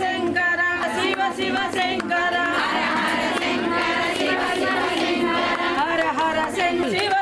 Shankara Shiva Shiva Shankara. Hara Hara Shankara Shiva Shiva Shankara.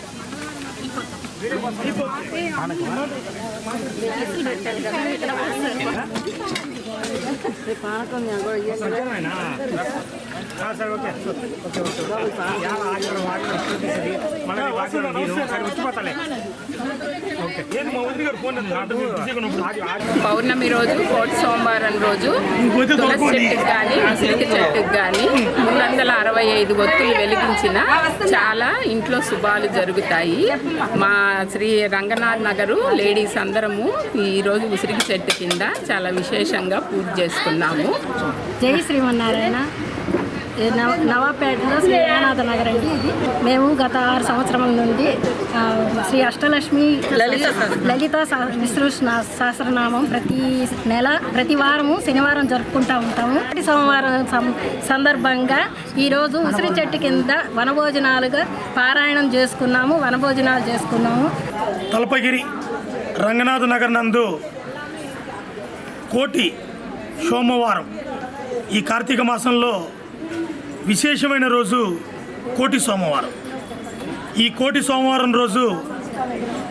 Okay పౌర్ణమి రోజు కోటి సోమవారం రోజు తులసి చెట్టుకు కానీ ఉసిరికి చెట్టుకు కానీ మూడు వందల అరవై ఐదు ఒత్తులు వెలిగించిన చాలా ఇంట్లో శుభాలు జరుగుతాయి. మా శ్రీ రంగనాథ్ నగరు లేడీస్ అందరము ఈరోజు ఉసిరికి చెట్టు కింద చాలా విశేషంగా పూజ చేసుకున్నాము. జై శ్రీమన్నారాయణ. నవాపేటలో శ్రీ జగన్నాథ నగర్ అండి ఇది. మేము గత ఆరు సంవత్సరముల నుండి శ్రీ అష్టలక్ష్మి లలిత స్నా- సహస్రనామం ప్రతి నెల ప్రతి వారము శనివారం జరుపుకుంటూ ఉంటాము. ప్రతి సోమవారం సం- సందర్భంగా ఈరోజు ఉసిరి చెట్టు కింద వనభోజనాలుగా పారాయణం చేసుకున్నాము వనభోజనాలు చేసుకున్నాము. తలపగిరి రంగనాథ్ నగర్ నందు కోటి సోమవారం ఈ కార్తీక మాసంలో విశేషమైన రోజు కోటి సోమవారం. ఈ కోటి సోమవారం రోజు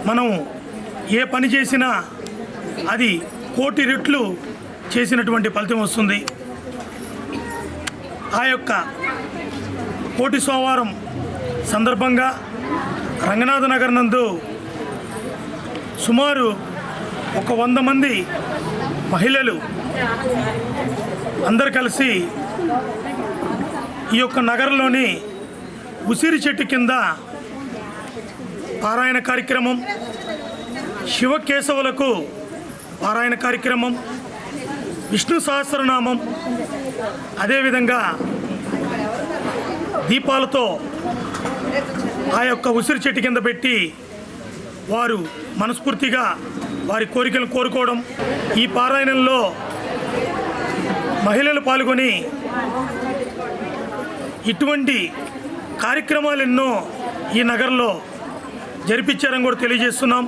మనం ఏ పని చేసినా అది కోటి రెట్లు చేసినటువంటి ఫలితం వస్తుంది. ఆ యొక్క కోటి సోమవారం సందర్భంగా రంగనాథ నగర్ నందు సుమారు ఒక వంద మంది మహిళలు అందరు కలిసి ఈ యొక్క నగరంలోని ఉసిరి చెట్టు కింద పారాయణ కార్యక్రమం శివకేశవులకు పారాయణ కార్యక్రమం విష్ణు సహస్రనామం అదేవిధంగా దీపాలతో ఆ యొక్క ఉసిరి చెట్టు కింద పెట్టి వారు మనస్ఫూర్తిగా వారి కోరికలు కోరుకోవడం ఈ పారాయణంలో మహిళలు పాల్గొని ఇటువంటి కార్యక్రమాలు ఎన్నో ఈ నగరంలో జరిపించారని కూడా తెలియజేస్తున్నాం.